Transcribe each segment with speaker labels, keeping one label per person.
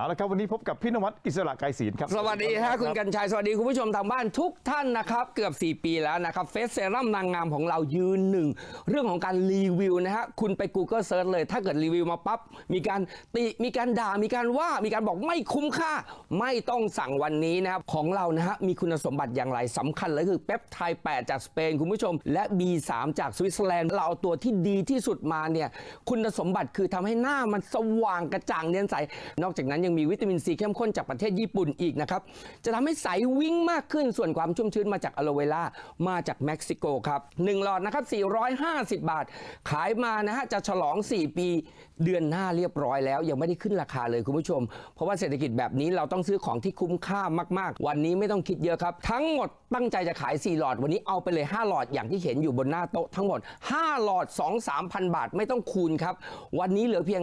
Speaker 1: เอาละครับวันนี้พบกับพี่นวัดอิสระไกรศีลครับ
Speaker 2: สวัสดีฮะคุณกัญชัย สวัสดีคุณผู้ชมทางบ้านทุกท่านนะครับ เกือบ 4 ปีแล้วนะครับเฟสเซรั่มนางงามของเรายืนหนึ่ง เรื่องของการรีวิวนะฮะคุณไป Google Search เลย ถ้าเกิดรีวิวมาปั๊บมีการติมีการด่ามีการว่ามีการบอกไม่คุ้มค่า ไม่ต้องสั่งวันนี้นะครับของเรานะฮะมีคุณสมบัติอย่างไรสำคัญเลยคือเปปไทด์8 จากสเปนคุณผู้ชม และ B3 จากสวิตเซอร์แลนด์เราเอาตัวที่ดีที่สุดมาเนี่ยคุณสมบัติคือทำให้หน้ามันสว่างกระจ่างเนียนใสนอกจากนั้นยังมีวิตามินซีเข้มข้นจากประเทศญี่ปุ่นอีกนะครับจะทำให้ใสวิ่งมากขึ้นส่วนความชุ่มชื้นมาจากอะโลเวล่ามาจากเม็กซิโกครับ1หลอดนะครับ450 บาท ขายมานะฮะจะฉลอง 4 ปีเดือนหน้าเรียบร้อยแล้ว ยังไม่ได้ขึ้นราคาเลยคุณผู้ชม เพราะว่าเศรษฐกิจแบบนี้เราต้องซื้อของที่คุ้มค่ามากๆ วันนี้ไม่ต้องคิดเยอะครับ ทั้งหมดตั้งใจจะขาย 4 หลอด วันนี้เอาไปเลย 5 หลอดอย่างที่เห็นอยู่บนหน้าโต๊ะทั้งหมด 5 หลอด 2-3,000 บาทไม่ต้องคูณครับ วันนี้เหลือเพียง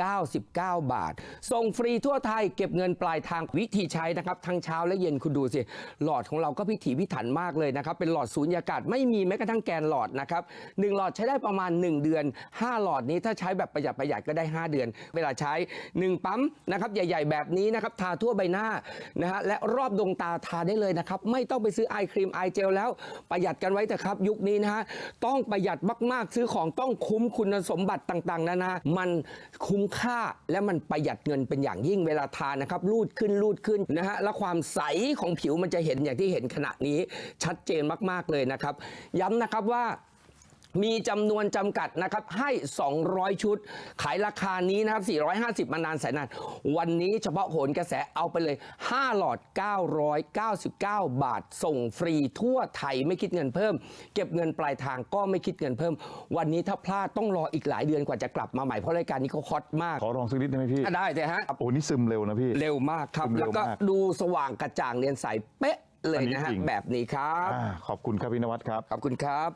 Speaker 2: 99 บาท ส่งฟรีทั่วไทยเก็บเงินปลายทางวิธีใช้นะครับ ทั้งเช้าและเย็นคุณดูสิ หลอดของเราก็พิถีพิถันมากเลยนะครับ เป็นหลอดสูญญากาศไม่มีแม้กระทั่งแกนหลอดนะครับหนึ่งหลอดใช้ได้ประมาณ 1 เดือน 5 หลอดนี้ถ้าใช้แบบประหยัดประหยัดก็ได้ 5 เดือน เวลาใช้ 1 ปั๊มนะครับใหญ่ ๆ แบบนี้นะครับทาทั่วใบหน้านะฮะและรอบดวงตาทาได้เลยนะครับไม่ต้องไปซื้อไอครีมไอเจลแล้วประหยัดกันไว้เถอะครับยุคนี้นะฮะต้องประหยัดมากๆซื้อของต้องคุ้มคุณสมบัติต่างๆนานามันคุ้มค่าและมันประหยัดเงินเป็นอย่างยิ่งเวลาทานนะครับรูดขึ้นรูดขึ้นนะฮะและความใสของผิวมันจะเห็นอย่างที่เห็นขณะนี้ชัดเจนมากๆเลยนะครับ ย้ำนะครับว่า มีจำนวนจำกัดนะครับให้ 200 ชุด ขายราคานี้นะครับ 450 มานานแสนนาน วันนี้เฉพาะโหนกระแสเอาไปเลย 5 หลอด 999 บาท ส่งฟรีทั่วไทยไม่คิดเงินเพิ่ม เก็บเงินปลายทางก็ไม่คิดเงินเพิ่ม วันนี้ถ้าพลาดต้องรออีกหลายเดือนกว่าจะกลับมาใหม่เพราะรายการนี้เขาฮอตมาก
Speaker 1: ขอลองสักนิดได้ไหมพี่
Speaker 2: ได้แต่ฮะ
Speaker 1: โอ้นี่ซึมเร็วนะพี่
Speaker 2: เร็วมากครับ
Speaker 1: เร็
Speaker 2: แล้ว
Speaker 1: ว
Speaker 2: ก็
Speaker 1: มาก
Speaker 2: ดูสว่างกระจ่างเนียนใสเป๊ะเลยนะ
Speaker 1: อันนี้
Speaker 2: ฮะ
Speaker 1: จริง
Speaker 2: แบบนี้ครับ
Speaker 1: อ่าขอบคุณครับพี่นวัดครับ
Speaker 2: ขอบคุณครับ